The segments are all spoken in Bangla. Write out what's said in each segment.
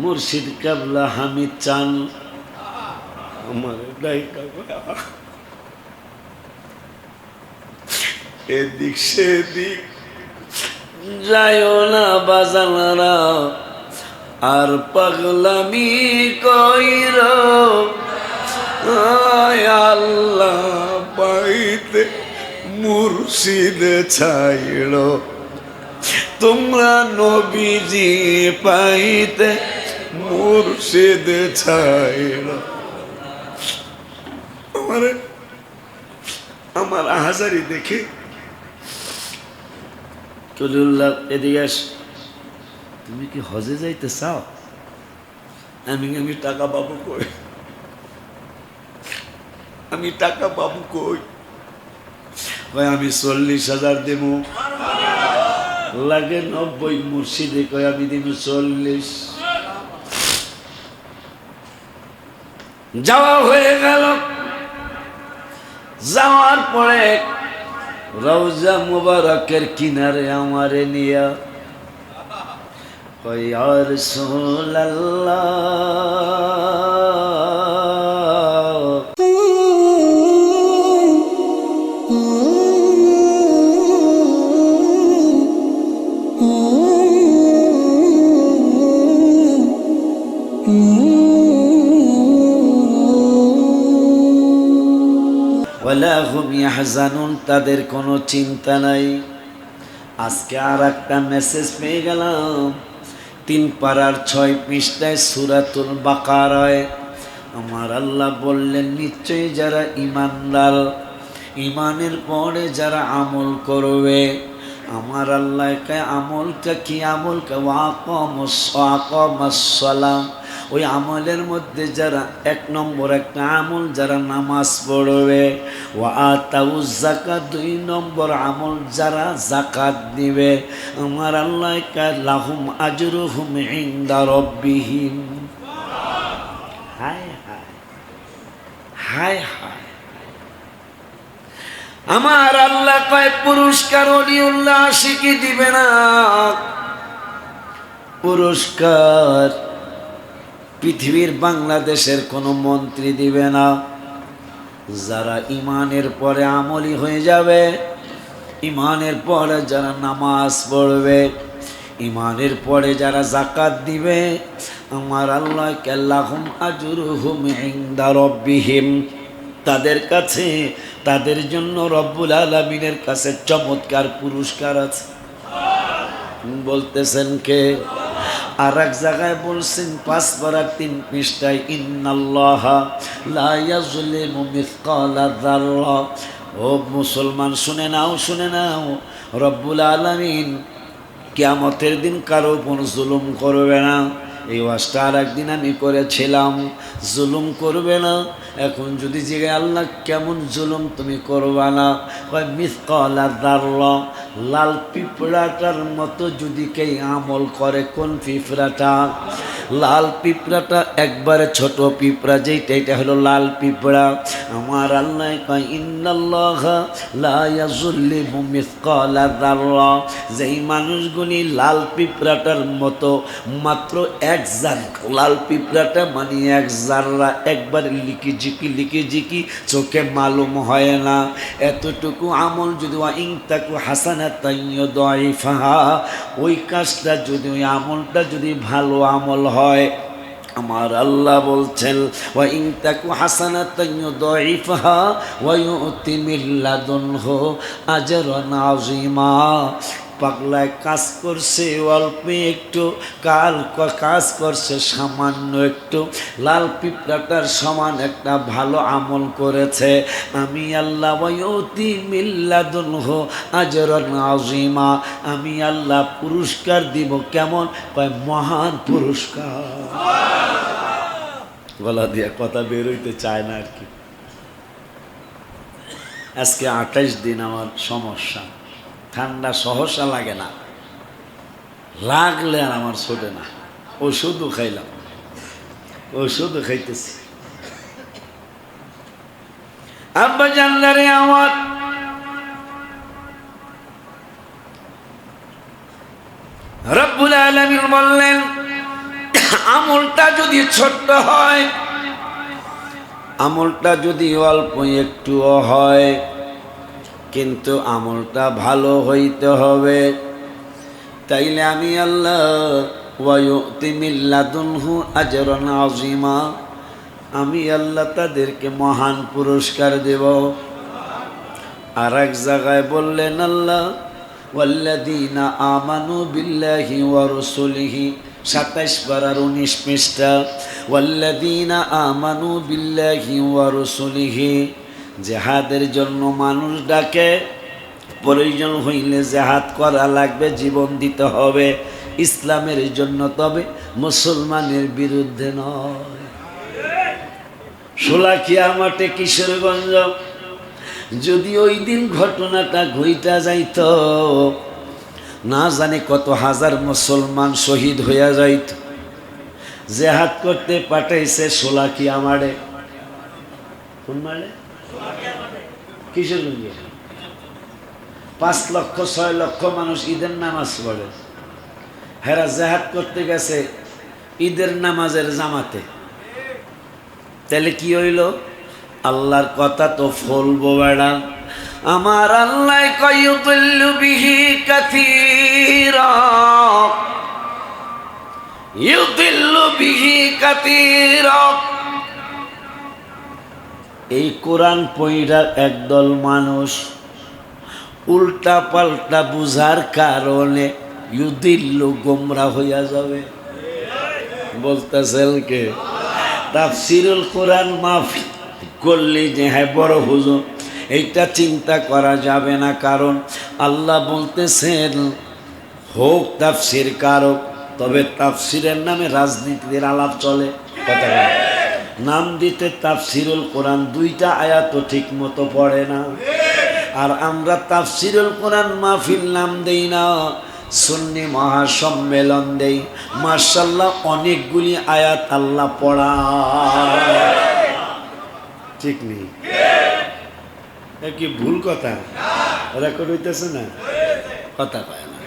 মুর্শিদ কাবলা হামিদ চান। আমার এদিক সেদিক যাইও না বাজানারা আর পাগলামি কইর। আয় আল্লাহ পাইতে মুর্শিদ ছাইড়। তোমরা নবীজি পাইতে মুর্শিদ ছাইড় আমার আমার আহাজারি দেখে। কলিউল্লাহ এদিকে আস। তুমি কি হজে যাইতে চাও? আমি আমি টাকা পাবো কই? আমি টাকা পাবো কই? ভাই আমি চল্লিশ হাজার দেবো। লাগে নব্বই মুর্শিদে কয় আমি দিব চল্লিশ। যাওয়া হয়ে গেল। যাওয়ার পরে রওজা মুবারকের কিনারে আমারে নিয়া আর ওয়ালা তাদের কোনো চিন্তা নাই। আজকে আর একটা মেসেজ পেয়ে গেলাম। তিন পাড়ার ছয় পৃষ্ঠায় সুরাতুল বাকারায় আমার আল্লাহ বললেন, নিশ্চয়ই যারা ইমানদার ইমানের পরে যারা আমল করবে, আমার আল্লাহ কে আমলটা কি আমলকে ওয়াকমাসালাম ওই আমলের মধ্যে যারা এক নম্বর, একটা আমল যারা নামাজ পড়বে ও আতাউ জাকাত দুই নম্বর আমল যারা জাকাত দিবে। আমার আল্লাহ লাহুম আজরুহুম ইনদা রব্বিহিম। হায় হায় হায় হায় আমার আল্লাহ কয়, পুরস্কার অলিউল্লাহ শিখি দিবে না। পুরস্কার পৃথিবীর বাংলাদেশের কোনো মন্ত্রী দিবে না। যারা ইমানের পরে আমলি হয়ে যাবে ইমানের পরে যারা নামাজ পড়বে ইমানের পরে যারা জাকাত দিবে, আমার আল্লাহ কেল্লাহুম আজুর হুম ইন্দা রব্বিহিম। তাদের কাছে, তাদের জন্য রব্বুল আলমিনের কাছে চমৎকার পুরস্কার আছে। বলতেছেন কে? আর এক জায়গায় বলছেন, পাঁচ বারাক তিন পৃষ্ঠায়, ইন্নাল্লাহা ও মুসলমান, শুনে নাও শুনে নাও। রব্বুল আলামিন কিয়ামতের দিন কারও উপর জুলুম করবে না। এই ওয়াজটা আর একদিন আমি করেছিলাম। জুলুম করবে না। এখন যদি জিগে আল্লাহ কেমন জুলুম তুমি করবা না? লাল পিঁপড়াটার মতো যদি কে আমল করে, কোন পিঁপড়াটা? লাল পিঁপড়াটা, একবারে ছোট পিঁপড়া যেইটা, এটা হলো লাল পিঁপড়া। আমার আল্লাহ যেই মানুষগুলি লাল পিঁপড়াটার মতো, মাত্র এক জার, লাল পিঁপড়াটা মানে এক জাররা, একবার লিকি ঝিকি লিকি ঝিকি চোখে মালুম হয় না। এতটুকু আমল যদি ইং তাকু হাসানা তাইয় দয়ফাহা ওই কাজটা যদি, ওই আমলটা যদি ভালো আমল হয় আমার আল্লাহ বলছেন ওয়া ইন তাকু হাসানাতান ইউদাইফহা ওয়া ইউতি মিল্লাদুন হু আজরান আযীমা। পাগলায় কাজ করছে, অল্প একটু কাল কাজ করছে, সামান্য একটু। লাল পিঁপড়াটার সমান একটা ভালো আমল করেছে। আমি আল্লাহ ওয়তি মিল্লাদুনহ আজরন আজিমা আমি আল্লাহ পুরস্কার দিব কেমন? কয়, মহান পুরস্কার। গলা দিয়ে কথা বেরোইতে চায় না আর কি। আজকে আঠাইশ দিন আমার সমস্যা। ঠান্ডা সহসা লাগে না। লাগলে আর আমার ছোটে না। ওষুধও খাইলাম। ওষুধও খাইতেছি। আব্বা জানলারে আমার। রব্বুল আলমিন বললেন, আমলটা যদি ছোট্ট হয়, আমলটা যদি অল্প একটুও হয় কিন্তু আমলটা ভালো হইতে হবে। তাইলে আমি আল্লাহ ওয়ায়ুতিমিল্লাদুনহু আজরন আজিমা আমি আল্লাহ তাদেরকে মহান পুরস্কার দেব। আর এক জায়গায় বললেন আল্লাহ ওয়াল্লাদিনা আমানু বিল্লাহি ওয়া রসুলিহি, সাতাইশ পারার উনিশ পৃষ্ঠা ওয়াল্লাদিনা আমানু বিল্লাহি ওয়া রসুলিহি জেহাদের জন্য মানুষ ডাকে, প্রয়োজন হইলে জেহাদ করা লাগবে, জীবন দিতে হবে। ইসলামের জন্য তবে মুসলমানের বিরুদ্ধে নয়। সোলাকিয়া মাঠে কিশোরগঞ্জ, যদি ওই দিন ঘটনাটা ঘইটা যাইত, না জানি কত হাজার মুসলমান শহীদ হইয়া যাইত। জেহাদ করতে পাঠাইছে সোলাকিয়া মারে কোন মারে কিশোরগঞ্জে পাঁচ লক্ষ, ছয় লক্ষ মানুষ ঈদের নামাজ পড়ে। হেরা জেহাদ করতে গেছে ঈদের নামাজের জামাতে। তাহলে কি হইল? আল্লাহর কথা তো ফলবো বেড়া। আমার আল্লাহ কয়ুতুল্লু বিহি কাথীরা। ইউদিল্লু বিহি কাথীরা। এই কোরআন পইরা একদল মানুষ উল্টা পাল্টা বুঝার কারণে ইউদিল্লু গোমরা হইয়া যাবে। বলতেছেন কে? তাফসিরুল কোরআন মাফ করলে যে হ্যাঁ বড় হুজুর, এইটা চিন্তা করা যাবে না, কারণ আল্লাহ বলতেছেন, হোক তাফসির কারক, তবে তাফসিরের নামে রাজনীতির আলাপ চলে। কথা। নাম দিতে তাফসিরুল কোরআন দুইটা আয়াত ঠিক মতো পড়ে না। আর আমরা তাফসিরুল কোরআন মাহফিল নাম দেই না, সুন্নি মহাসম্মেলন দেই। মার্শাল্লাহ অনেকগুলি আয়াত আল্লাহ পড়া ঠিক নেই কি ভুল কথা? রেকর্ড হইতেছে না? কথা কয় না।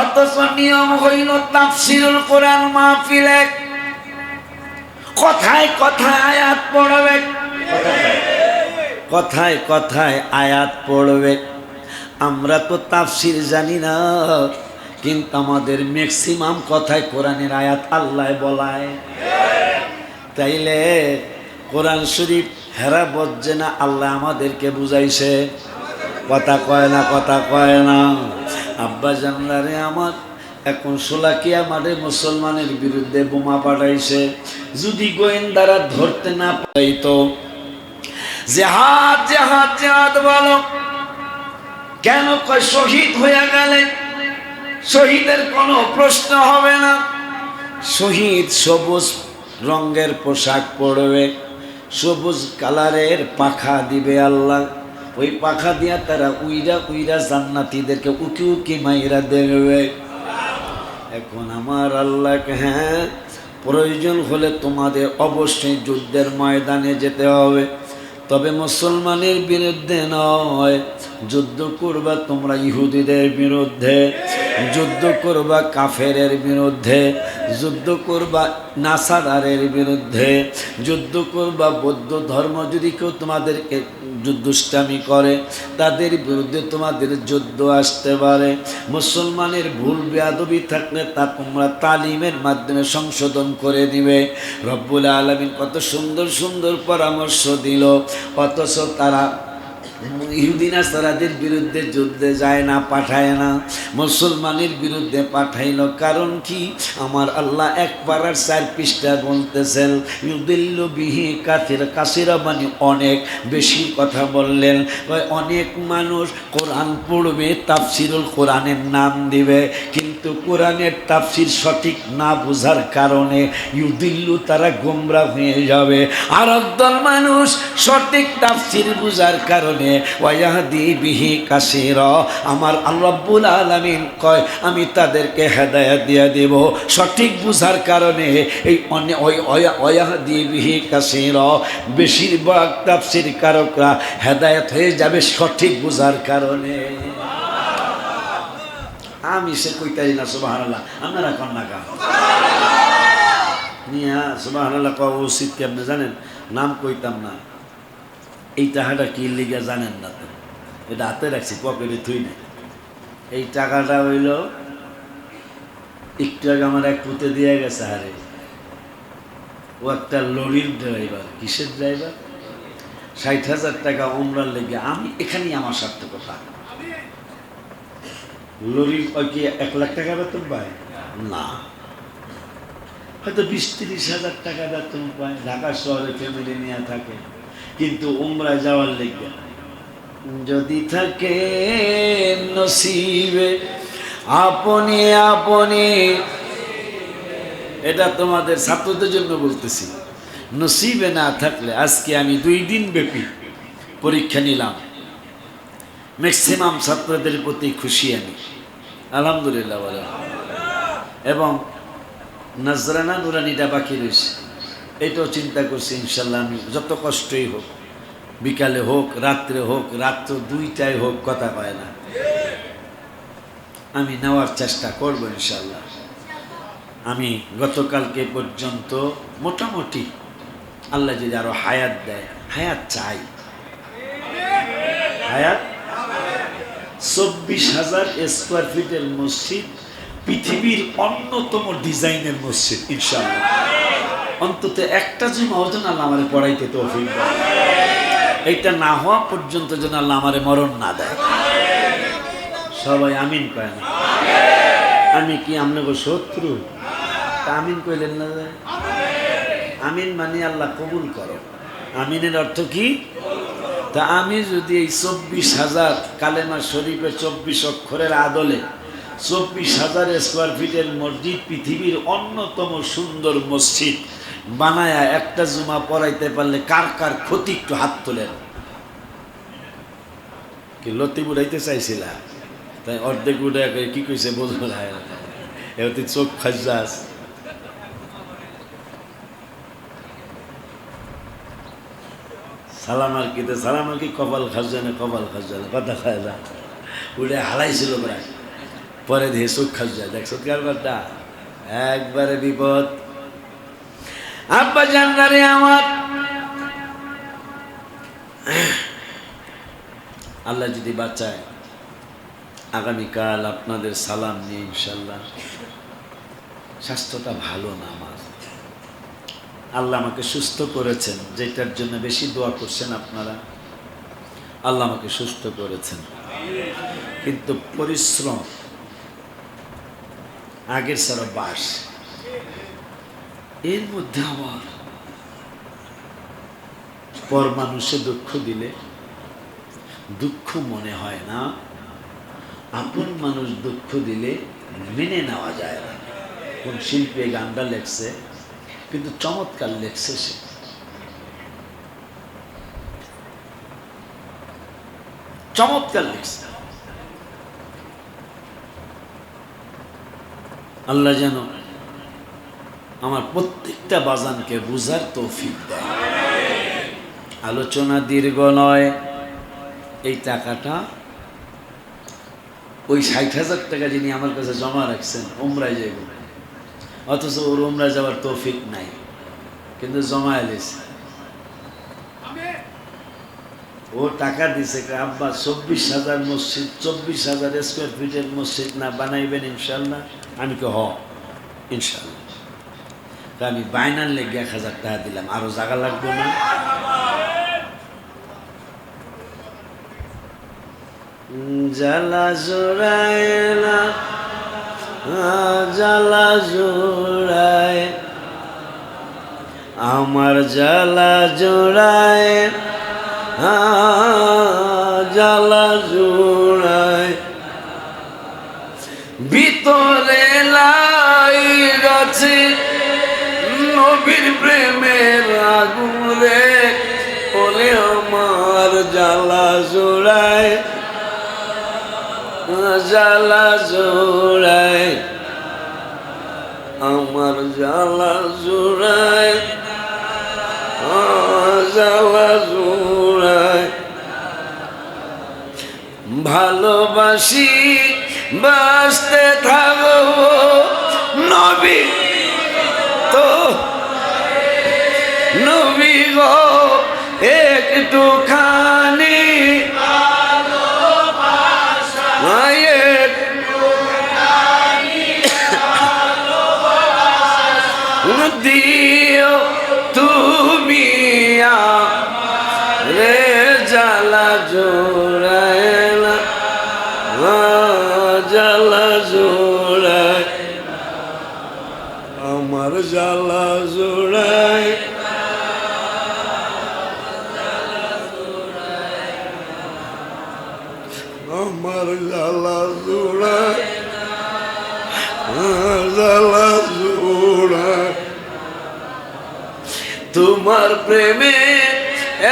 অথচ নিয়ম হইল তাফসিরুল কোরআন মাহফিল এক কথায় কথায় আয়াত পড়বে। কথায় কথায় আয়াত পড়বে। আমরা তো তাফসির জানি না, কিন্তু আমাদের ম্যাক্সিমাম কথায় কোরআনের আয়াত আল্লাহ বলায়। তাইলে কোরআন শরীফ হেরা বজ্জে না, আল্লাহ আমাদেরকে বুঝাইছে। কথা কয় না, কথা কয় না। আব্বা জানলারে আমার এখন সোলাকিয়া মাঠে মুসলমানের বিরুদ্ধে বোমা পাঠাইছে। যদি গোয়েন্দারা ধরতে না পাইতো জেহাদ জেহাদ জেহাদ বলো। কেন কয় শহীদ হয়ে গেলে? শহীদের কোনো প্রশ্ন হবে না। শহীদ সবুজ রঙের পোশাক পরবে, সবুজ কালারের পাখা দিবে আল্লাহ। ওই পাখা দিয়া তারা উইরা উইরা জান্নাতিদেরকে উকি উকি মাইরা দেবে। এখন আমার আল্লাহকে হ্যাঁ প্রয়োজন হলে তোমাদের অবশ্যই যুদ্ধের ময়দানে যেতে হবে। তবে মুসলমানের বিরুদ্ধে নয়, যুদ্ধ করবা তোমরা ইহুদিদের বিরুদ্ধে, যুদ্ধ করবা কাফেরের বিরুদ্ধে, যুদ্ধ করবা নাসাদারের বিরুদ্ধে যুদ্ধ করবা বৌদ্ধ ধর্ম যদি কেউ তোমাদেরকে যুদ্ধষ্টামি করে, তাদের বিরুদ্ধে তোমাদের যুদ্ধ আসতে পারে। মুসলমানের ভুল বেয়াদবি থাকলে তা তোমরা তালিমের মাধ্যমে সংশোধন করে দিবে। রব্বুল আলমিন কত সুন্দর সুন্দর পরামর্শ দিল, অথচ তারা ইহুদিনা সারাদের বিরুদ্ধে যুদ্ধে যায় না, পাঠায় না। মুসলমানের বিরুদ্ধে পাঠাইল কারণ কি? আমার আল্লাহ এক পাড়ার চার পৃষ্ঠা বলতেছেন, ইউদিল্লু বিহি কাথির কাসিরা মানে অনেক বেশি কথা বললেন। অনেক মানুষ কোরআন পড়বে, তাফসিরুল কোরআনের নাম দিবে, কিন্তু কোরআনের তাফসির সঠিক না বোঝার কারণে ইউদিল্লু তারা গোমরা হয়ে যাবে। আর একদল মানুষ সঠিক তাফসির বোঝার কারণে ওয়াহদি বিহি কাসির। আমার আল্লাব্বুল আলমিন কয়, আমি তাদেরকে হেদায়াত দিয়ে দেব। সঠিক বুঝার কারণে এই ওয়াহদি বিহি কাসির, বেশিরভাগ তাফসির কারকরা হেদায়াত হয়ে যাবে সঠিক বুঝার কারণে। আমি সে কইতারি না সুবাহ আপনারা কন্যা কা নিয়া সুবাহ কওয়া উচিত কি আপনি জানেন? নাম কইতাম না। এই টাকাটা কি লিগা জানেন না তো? এটা হাতে রাখছি, পকেটে থুই না এই টাকাটা হইল, একটু আগে আমার এক পুঁতে দিয়ে গেছে, আরে। ও একটা লরির ড্রাইভার, কিসের ড্রাইভার? ষাট হাজার টাকা ওমরার লেগে আমি এখানেই আমার সার্থকতা। লরির কি এক লাখ টাকা বেতন পায়? না। হয়তো বিশ তিরিশ হাজার টাকা বেতন পায়, ঢাকা শহরে ফ্যামিলি নিয়ে থাকে। কিন্তু উমরায় যাওয়ার লেগে। যদি থাকে নসিবে আপনি আপনি, এটা তোমাদের ছাত্রদের জন্য বলতেছি। নসিবে না থাকলে আজকে আমি দুই দিন ব্যাপী পরীক্ষা নিলাম। ম্যাক্সিমাম ছাত্রদের প্রতি খুশি আমি। আলহামদুলিল্লাহ এবং নজরানা নুরানিটা বাকি রয়েছে। এটাও চিন্তা করছি, ইনশাল্লাহ আমি যত কষ্টই হোক, বিকালে হোক, রাত্রে হোক রাত্র দুইটায় হোক, কথা পায় না। আমি নেওয়ার চেষ্টা করব, ইনশাল্লাহ। আমি গতকালকে পর্যন্ত মোটামুটি আল্লাহ যদি আরও হায়াত দেয়, হায়াত চাই। হায়াত? চব্বিশ হাজার স্কোয়ার ফিটের মসজিদ পৃথিবীর অন্যতম ডিজাইনের মসজিদ, ইনশাল্লাহ। অন্তত একটা জমা ওজন আল্লাহ আমারে পড়াইতে তো এইটা না হওয়া পর্যন্ত যেন আল্লাহ আমারে মরণ না দেয়। সবাই আমিন কয় না? আমি কি আপনাকে শত্রু? আমিন কইলেন না? আমিন মানে আল্লাহ কবুল করো। আমিনের অর্থ কি? তা আমি যদি এই চব্বিশ হাজার কালেমা শরীফের চব্বিশ অক্ষরের আদলে চব্বিশ হাজার স্কোয়ার ফিটের মসজিদ পৃথিবীর অন্যতম সুন্দর মসজিদ বানায়া একটা জুমা পড়াইতে পারলে কার কার ক্ষতি একটু হাত তোলেন কি লতি বুড়াইতে চাইছিলা? তাই অর্ধেক উঠে কি কইছে বোঝো না চোখ খাজাস সালাম আর কি সালাম আর কি, কপাল খাজানে কপাল খাজানে কথা খায় না। উঠে হালাইছিল প্রায়। পরে দিয়ে চোখ খাজা দেখছ কার কথা? একবারে বিপদ। আব্বা জানদারে আমার। আল্লাহ যদি বাঁচায়, আগামীকাল আপনাদের সালাম নিয়ে ইনশাল্লাহ স্বাস্থ্যটা ভালো না আমার। আল্লাহ আমাকে সুস্থ করেছেন, যেটার জন্য বেশি দোয়া করছেন আপনারা। আল্লাহ আমাকে সুস্থ করেছেন। কিন্তু পরিশ্রম, আগের সারা বাস। এর মধ্যে আবার পর মানুষে দুঃখ দিলে দুঃখ মনে হয় না, আপন মানুষ দুঃখ দিলে মেনে নেওয়া যায় না। কোন শিল্পী গানটা লেখছে, কিন্তু চমৎকার লেখছে সে। চমৎকার লেখছে। আল্লাহ যেন আমার প্রত্যেকটা বাজানকে বুঝার তৌফিক দেয় আলোচনা দীর্ঘ নয়। এই টাকাটা ওই ষাট হাজার টাকা যিনি আমার কাছে জমা রাখছেন, উমরায় যাইব অথচ ওর উমরায় যাওয়ার তৌফিক নাই। কিন্তু জমা এলিছে ও টাকা দিছে আব্বা, চব্বিশ হাজার মসজিদ, চব্বিশ হাজার স্কোয়ার ফিটের মসজিদ না বানাইবেন ইনশাল্লাহ? আমি কে হ, ইনশাল্লাহ। তা আমি বাইনার লেগে এক হাজার টাকা দিলাম। আরও জায়গা লাগবে না? জ্বালা জোড়ায় না জোড়ায় আমার জ্বালা জোড়ায় জ্বালা জোড়ায় ভিতরে লাই গেছে নবীর প্রেমের আগুন রে, বলে আমার জ্বালা জোড়ায়। জ্বালা জোড়ায়, আমার জ্বালা জোড়ায়। জ্বালা জোড়ায়। ভালোবাসি, বাঁচতে থাকব। নবী আমার জোড়া জোড়ায় তোমার প্রেমে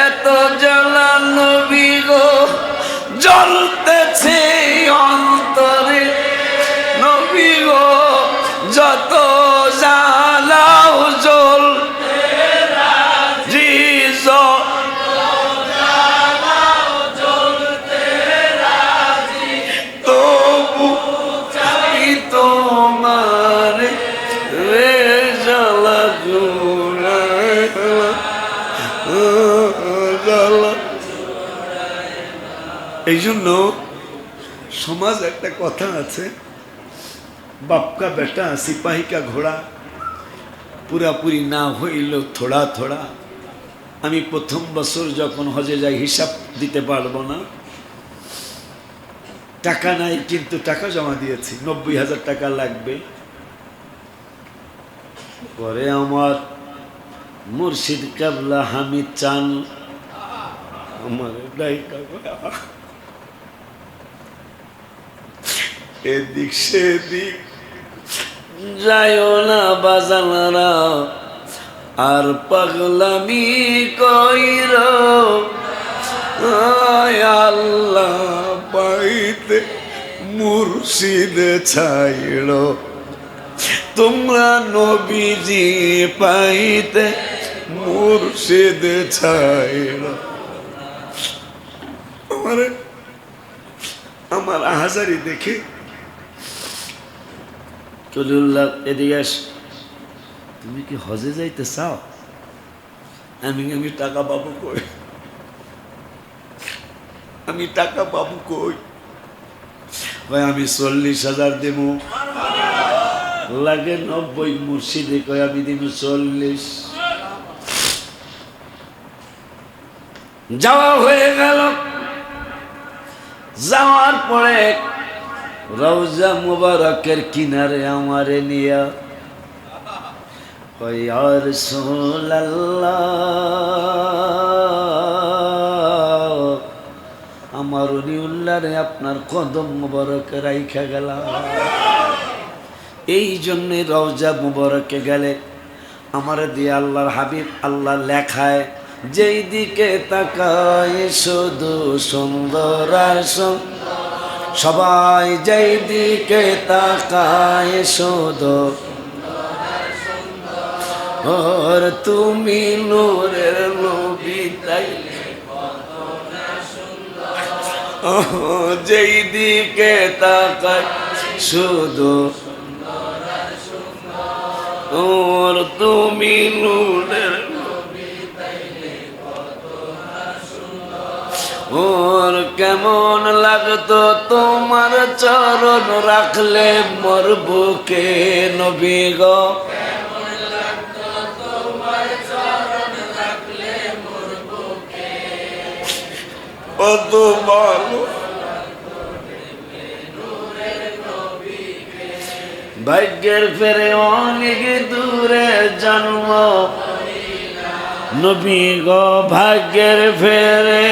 এত জ্বালা নবী গো জ্বলতেছে জন্য সমাজ একটা কথা আছে, বাপকা বেটা সিপাহী কা ঘোড়া, পুরাপুরি না হইল থোড়া থোড়া। আমি প্রথম বছর যখন হজে যাই, হিসাব দিতে পারব না। টাকা নাই, কিন্তু টাকা জমা দিয়েছি, নব্বই হাজার টাকা লাগবে। পরে আমার মুর্শিদ কাবলা হামিদ চান। আমার এদিক সেদিক। যাইও না বাজানারা আর পাগলামি কইর। আল্লাহ পাইতে মুর্শিদ ছাইড়। তোমরা নবীজি পাইতে মুর্শিদ ছাইড়। আমার আমার আহাজারি দেখে চলিউল্লাহ, এদিকে তুমি কি হজে যাইতে চাও? আমি আমি টাকা পাবো কই? আমি টাকা পাবো কই? ভাই, আমি চল্লিশ হাজার দেবো লাগে নব্বই মুর্শিদে কয়, আমি দিব চল্লিশ। যাওয়া হয়ে গেল। যাওয়ার পরে রওজা মুবারকের কিনারে আমারে নিয়া কই আর আমার উল্লারে আপনার কদম মুবারকে রাইখা গেলাম। এই জন্যে রওজা মুবারকে গেলে আমার দিয়ে আল্লাহর হাবিব আল্লাহ লেখায়, যেই দিকে তাকায় শুধু সুন্দর আর সুন্দর সবাই যেই দিকে তাকায় শুধু। ওর তুমি নূরের নবী, তাই যেই দিকে তাকায় শুধু। ওর তুমি নূরের ওর কেমন লাগতো তোমার চরণ রাখলে মোর বুকে নবী গো? কত ভালো ভাগ্যের ফেরে অনেক দূরে জন্ম। নবী গো ভাগ্যের ফেরে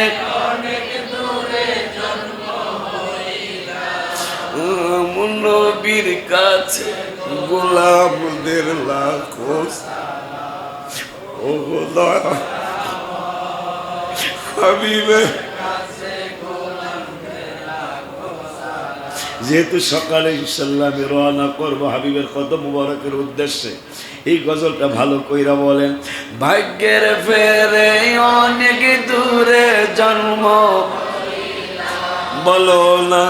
কাছে গোলামদের লাখো ও হাবিবে, যেহেতু সকালে ইনশাল্লাহ আমি রওনা করব, হাবিবের কত মুবারকের উদ্দেশ্যে, এই গজলটা ভালো কইরা বলেন, ভাগ্যের ফেরে অনেক দূরে জন্ম বলো না।